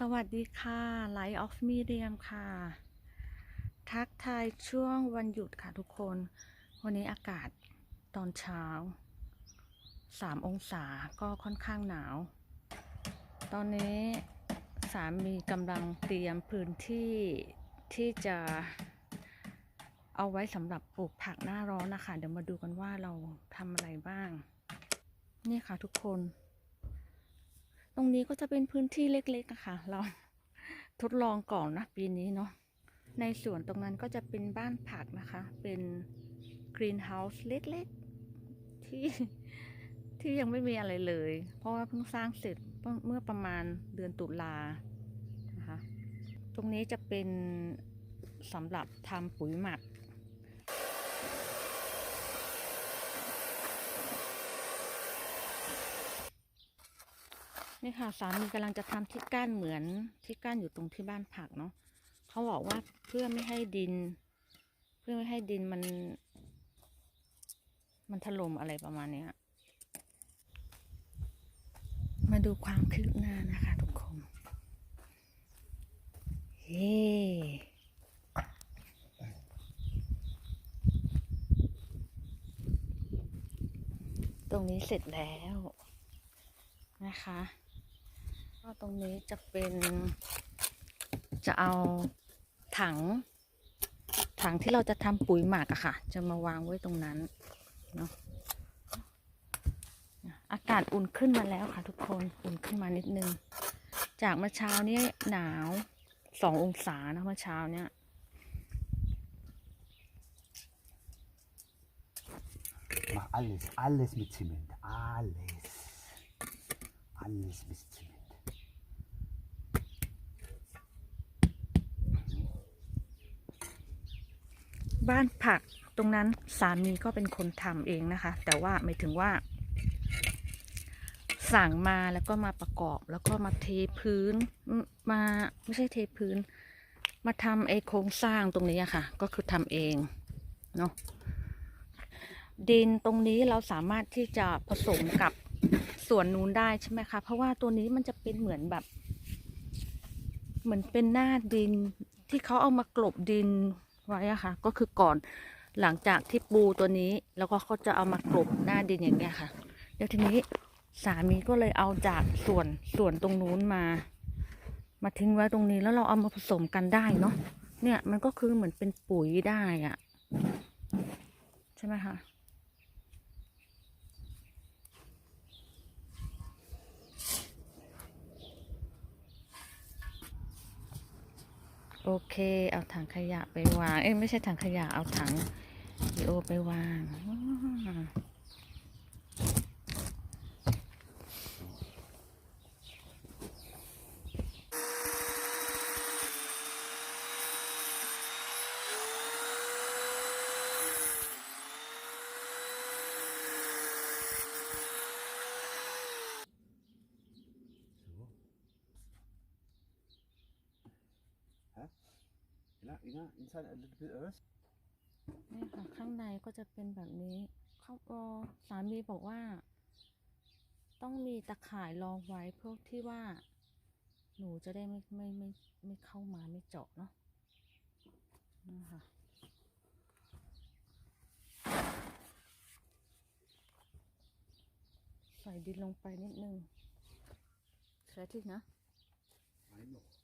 สวัสดีค่ะ Light of Medium ค่ะ ทักทายช่วงวันหยุดค่ะทุกคน วันนี้อากาศตอนเช้า 3 องศาก็ค่อนข้างหนาว ตอนนี้สามีกำลังเตรียมพื้นที่ที่จะเอาไว้สำหรับปลูกผักหน้าร้อนนะคะ เดี๋ยวมาดูกันว่าเราทำอะไรบ้าง นี่ค่ะทุกคน ตรงนี้ก็จะเป็นพื้นที่เล็กๆนะคะเราทดลองก่อนนะปีนี้เนาะในสวนตรงนั้นก็จะเป็นบ้านผักนะคะ เป็นกรีนเฮาส์เล็กๆ ที่ที่ยังไม่มีอะไรเลย เพราะว่าเพิ่งสร้างเสร็จเมื่อประมาณเดือนตุลานะคะ ตรงนี้จะเป็นสำหรับทำปุ๋ยหมัก นี่ค่ะสามีกำลังจะทำที่กั้นเหมือนที่กั้นอยู่ตรงที่บ้านผักเนาะเขาบอกว่าเพื่อไม่ให้ดิน เพื่อไม่ให้ดินมัน มันถล่มอะไรประมาณเนี้ยมาดูความคืบหน้านะคะทุกคนเย้ตรงนี้เสร็จแล้วนะคะ ก็ตรงนี้จะเป็นจะเอาถัง ถังที่เราจะทำปุ๋ยหมักอะค่ะ จะมาวางไว้ตรงนั้นเนาะอากาศอุ่นขึ้นมาแล้วค่ะ ทุกคนอุ่นขึ้นมานิดนึง จากเมื่อเช้านี้หนาวสององศานะเมื่อเช้าเนี้ย Mach alles, alles mit Zement. Alles. Alles mit Zement. บ้านผักตรงนั้นสามีก็เป็นคนทำเองนะคะ แต่ว่าหมายถึงว่า สั่งมาแล้วก็มาประกอบแล้วก็มาเทพื้นมาไม่ใช่เทพื้น มาทำไอโครงสร้างตรงนี้อะค่ะ ก็คือทำเองเนาะดินตรงนี้เราสามารถที่จะผสมกับส่วนนู้นได้ใช่ไหมคะ เพราะว่าตัวนี้มันจะเป็นเหมือนแบบ เหมือนเป็นหน้าดินที่เขาเอามากลบดิน ไว้อะค่ะ ก็คือก่อนหลังจากที่ปูตัวนี้แล้วก็เขาจะเอามากรบหน้าดินอย่างเงี้ยค่ะ แล้วทีนี้สามีก็เลยเอาจากส่วนส่วนตรงนู้นมา มาทิ้งไว้ตรงนี้แล้วเราเอามาผสมกันได้เนาะเนี่ยมันก็คือเหมือนเป็นปุ๋ยได้อะใช่ไหมคะ โอเค เอาถังขยะไปวาง เอ้ยไม่ใช่ถังขยะ เอาถังวีโอไปวาง know, you know, inside a little bit earth. นี่ค่ะข้างในก็จะเป็นแบบนี้เขาเออสามีบอกว่า ต้องมีตะข่ายรองไว้เพื่อที่ว่า หนูจะได้ไม่ไม่ไม่ไม่เข้ามาไม่เจาะเนาะนี่ค่ะใส่ดินลงไปนิดนึงใส่ที่นะ Nein, noch.